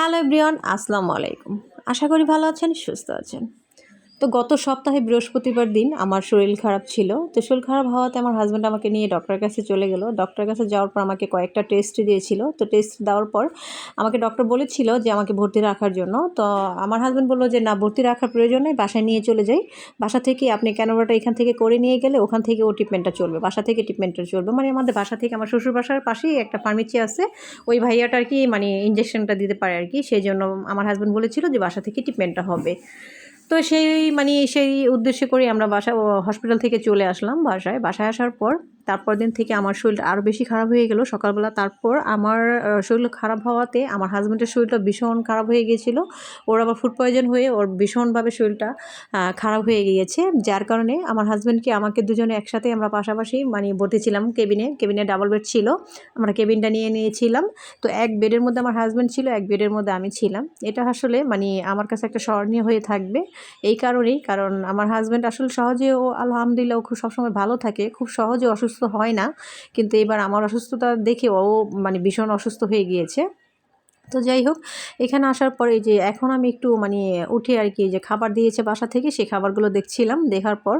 Hello Brian আসসালামু আলাইকুম। আশা করি ভালো আছেন সুস্থ আছেন। তো গত সপ্তাহে বৃহস্পতিবার দিন আমার শরীর খারাপ ছিল। তো শরীর খারাপ হওয়াতে আমার হাজব্যান্ড আমাকে নিয়ে ডক্টরের কাছে চলে গেল। ডক্টরের কাছে যাওয়ার পর আমাকে কয়েকটা টেস্ট দিয়েছিল। তো টেস্ট দেওয়ার পর আমাকে ডক্টর বলেছিল যে আমাকে ভর্তি রাখার জন্য। তো আমার হাজব্যান্ড বলল যে, না, ভর্তি রাখার প্রয়োজন নেই, বাসায় নিয়ে চলে যাই। বাসা থেকে আপনি ক্যানোভাটা এখান থেকে করে নিয়ে গেলে ওখান থেকে ও ট্রিটমেন্টটা চলবে। বাসা থেকে ট্রিটমেন্টটা চলবে। মানে আমাদের বাসা থেকে আমার শ্বশুর বাসার পাশেই একটা ফার্মেসি আছে। ওই ভাইয়াটা আর কি মানে ইঞ্জেকশনটা দিতে পারে আর কি। সেই জন্য আমার হাজব্যান্ড বলেছিল যে, বাসা থেকে ট্রিটমেন্টটা হবে। তো সেই মানে সেই উদ্দেশ্যে করে আমরা বাসা হসপিটাল থেকে চলে আসলাম বাসায়। বাসায় আসার পর তারপর দিন থেকে আমার শরীরটা আরও বেশি খারাপ হয়ে গেল। সকালবেলা তারপর আমার শরীর খারাপ হওয়াতে আমার হাজব্যান্ডের শরীরটা ভীষণ খারাপ হয়ে গিয়েছিল ওর আবার ফুড পয়জন হয়ে ওর ভীষণভাবে শরীরটা খারাপ হয়ে গিয়েছে। যার কারণে আমার হাজব্যান্ডকে আমাকে দুজনে একসাথে আমরা পাশাপাশি মানে বসেছিলাম কেবিনে কেবিনে ডাবল বেড ছিল। আমরা কেবিনটা নিয়ে নিয়েছিলাম। তো এক বেডের মধ্যে আমার হাজব্যান্ড ছিল, এক বেডের মধ্যে আমি ছিলাম। এটা আসলে মানে আমার কাছে একটা স্মরণীয় হয়ে থাকবে। এই কারণেই, কারণ আমার হাজব্যান্ড আসলে সহজে ও আলহামদুলিল্লাহ খুব সবসময় ভালো থাকে। খুব সহজে অসুস্থ অসুস্থ হয় না। কিন্তু এবার আমার অসুস্থতা দেখে ও মানে ভীষণ অসুস্থ হয়ে গিয়েছে। তো যাই হোক, এখানে আসার পরে যে এখন আমি একটু মানে উঠে আর কি যে খাবার দিয়েছে বাসা থেকে, সেই খাবারগুলো দেখছিলাম। দেখার পর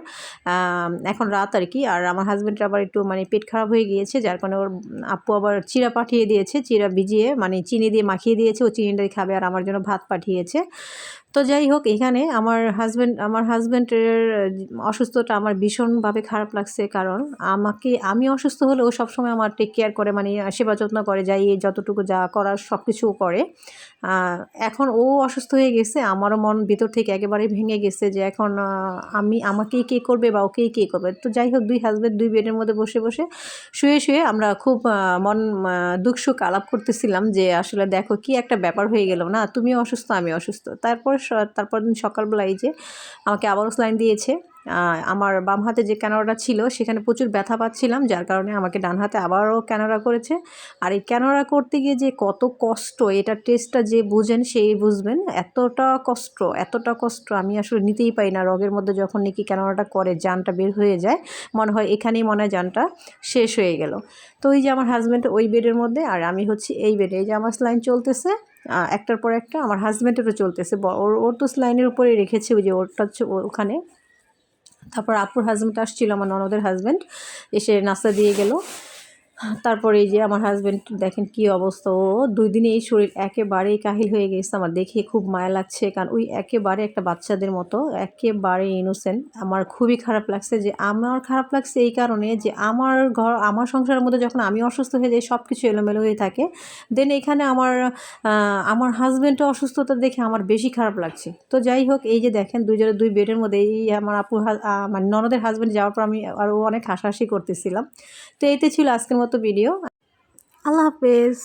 এখন রাত আর কি। আর আমার হাজব্যান্ডের আবার একটু মানে পেট খারাপ হয়ে গিয়েছে, যার কারণে ওর আপু আবার চিরা পাঠিয়ে দিয়েছে। চিরা ভিজিয়ে মানে চিনি দিয়ে মাখিয়ে দিয়েছে। ও চিনিটাই খাবে আর আমার জন্য ভাত পাঠিয়েছে। তো যাই হোক, এখানে আমার হাজব্যান্ড আমার হাজব্যান্ডের অসুস্থতা আমার ভীষণভাবে খারাপ লাগছে। কারণ আমাকে, আমি অসুস্থ হলে ও সবসময় আমার টেক কেয়ার করে মানে সেবা যত্ন করে, যাই যতটুকু যা করার সব কিছু করে এখন ও অসুস্থ হয়ে গেছে, আমারও মন ভিতর থেকে একেবারে ভেঙে গেছে যে এখন আমি, আমাকেই কে করবে বা ওকেই কে করবে? তো যাই হোক, দুই হাজব্যান্ড দুই বেডের মধ্যে বসে বসে শুয়ে শুয়ে আমরা খুব মন দুঃখ সুখ আলাপ করতেছিলাম যে আসলে দেখো কি একটা ব্যাপার হয়ে গেল না? তুমিও অসুস্থ আমি অসুস্থ। তারপর তারপর দিন সকালবেলায় যে আমাকে আবারও স্লাইন দিয়েছে। আমার বাম হাতে যে ক্যানোরাটা ছিল, সেখানে প্রচুর ব্যথা পাচ্ছিলাম, যার কারণে আমাকে ডান হাতে আবারও ক্যানোরা করেছে। আর এই ক্যানোরা করতে গিয়ে যে কত কষ্ট, এটা টেস্টটা যে বুঝেন সেই বুঝবেন, এতটা কষ্ট এতটা কষ্ট আমি আসলে নিতেই পাই না। রগের মধ্যে যখন নাকি ক্যানোরাটা করে যানটা বের হয়ে যায়, মনে হয় এখানেই মনে হয় যানটা শেষ হয়ে গেল। তো ওই যে আমার হাজব্যান্ড ওই বেডের মধ্যে, আর আমি হচ্ছে এই বেডে এই যে আমার স্লাইন চলতেছে একটার পর একটা আমার হাজব্যান্ডেরও চলতেছে। ওর ওর তো স্লাইনের উপরে রেখেছে ওই যে ওরটা হচ্ছে ওখানে। তারপর আপুর হাজব্যান্ড আসছিল, আমার ননদের হাজব্যান্ড এসে নাস্তা দিয়ে গেল। তারপরে এই যে আমার হাজব্যান্ড দেখেন কি অবস্থা, ও দুই দিনে এই শরীর একেবারেই কাহিল হয়ে গেছে। আমার দেখে খুব মায়া লাগছে, কারণ ওই একেবারে একটা বাচ্চাদের মতো, একেবারে ইনোসেন্ট আমার খুবই খারাপ লাগছে যে, আমার খারাপ লাগছে এই কারণে যে, আমার ঘর, আমার সংসারের মধ্যে যখন আমি অসুস্থ হয়ে যাই সব কিছু এলোমেলো হয়ে থাকে। দেন এখানে আমার আমার হাজব্যান্ডও অসুস্থতা দেখে আমার বেশি খারাপ লাগছে। তো যাই হোক, এই যে দেখেন দুইজনের দুই বেডের মধ্যে এই আমার আপুর মানে ননদের হাজব্যান্ড যাওয়ার পর আমি আরও অনেক হাসাহাসি করতেছিলাম। তো এইতে ছিল আজকের মতো ভিডিও আল্লাহ হাফেজ।